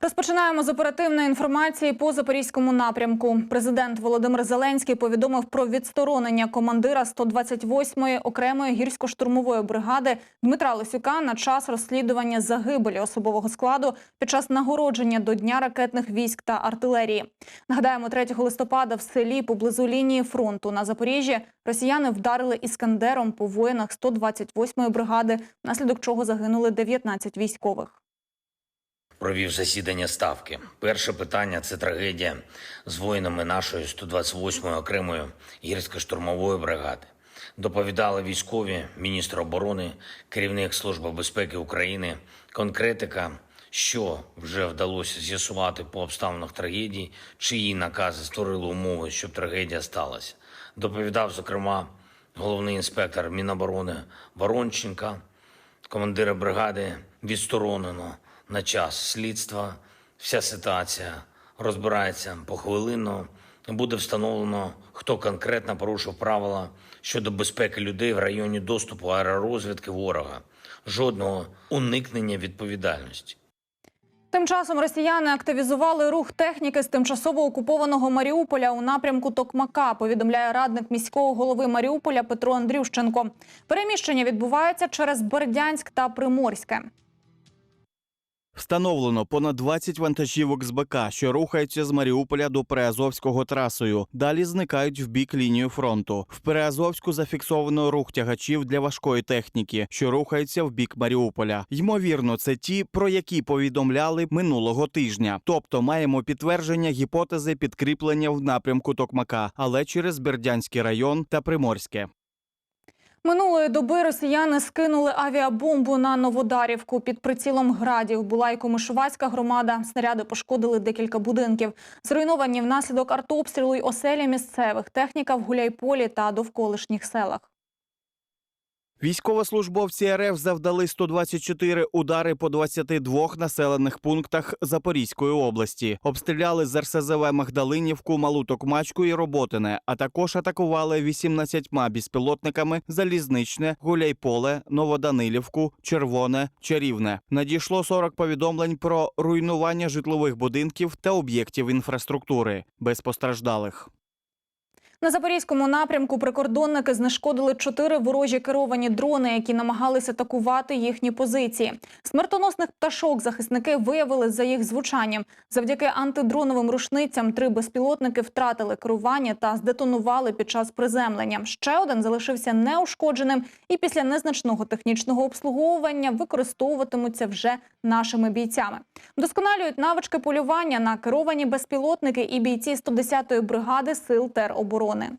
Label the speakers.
Speaker 1: Розпочинаємо з оперативної інформації по запорізькому напрямку. Президент Володимир Зеленський повідомив про відсторонення командира 128-ї окремої гірсько-штурмової бригади Дмитра Лисюка на час розслідування загибелі особового складу під час нагородження до Дня ракетних військ та артилерії. Нагадаємо, 3 листопада в селі поблизу лінії фронту на Запоріжжі росіяни вдарили іскандером по воїнах 128-ї бригади, внаслідок чого загинули 19 військових.
Speaker 2: Провів засідання ставки. Перше питання це трагедія з воїнами нашої 128-ї окремої гірсько-штурмової бригади. Доповідали військові, міністр оборони, керівник Служби безпеки України, конкретика, що вже вдалося з'ясувати по обставинах трагедії, чиї накази створили умови, щоб трагедія сталася. Доповідав, зокрема, головний інспектор Міноборони Воронченка, командира бригади відсторонено на час слідства. Вся ситуація розбирається похвилинно. Буде встановлено, хто конкретно порушив правила щодо безпеки людей в районі доступу аеророзвідки ворога. Жодного уникнення відповідальності.
Speaker 1: Тим часом росіяни активізували рух техніки з тимчасово окупованого Маріуполя у напрямку Токмака. Повідомляє радник міського голови Маріуполя Петро Андрющенко. Переміщення відбувається через Бердянськ та Приморське.
Speaker 3: Встановлено понад 20 вантажівок з БК, що рухаються з Маріуполя до Приазовського трасою. Далі зникають в бік лінії фронту. В Приазовську зафіксовано рух тягачів для важкої техніки, що рухаються в бік Маріуполя. Ймовірно, це ті, про які повідомляли минулого тижня. Тобто маємо підтвердження гіпотези підкріплення в напрямку Токмака, але через Бердянський район та Приморське.
Speaker 1: Минулої доби росіяни скинули авіабомбу на Новодарівку. Під прицілом градів була й Комишувацька громада. Снаряди пошкодили декілька будинків. Зруйновані внаслідок артобстрілу й оселі місцевих, техніка в Гуляйполі та довколишніх селах.
Speaker 3: Військовослужбовці РФ завдали 124 удари по 22 населених пунктах Запорізької області. Обстріляли з РСЗВ Магдалинівку, Малу Токмачку і Роботине, а також атакували 18 безпілотниками Залізничне, Гуляйполе, Новоданилівку, Червоне, Чарівне. Надійшло 40 повідомлень про руйнування житлових будинків та об'єктів інфраструктури без постраждалих.
Speaker 1: На запорізькому напрямку прикордонники знешкодили чотири ворожі керовані дрони, які намагалися атакувати їхні позиції. Смертоносних пташок захисники виявили за їх звучанням. Завдяки антидроновим рушницям три безпілотники втратили керування та здетонували під час приземлення. Ще один залишився неушкодженим, і після незначного технічного обслуговування використовуватимуться вже нашими бійцями. Вдосконалюють навички полювання на керовані безпілотники і бійці 110-ї бригади сил тероборони кордони.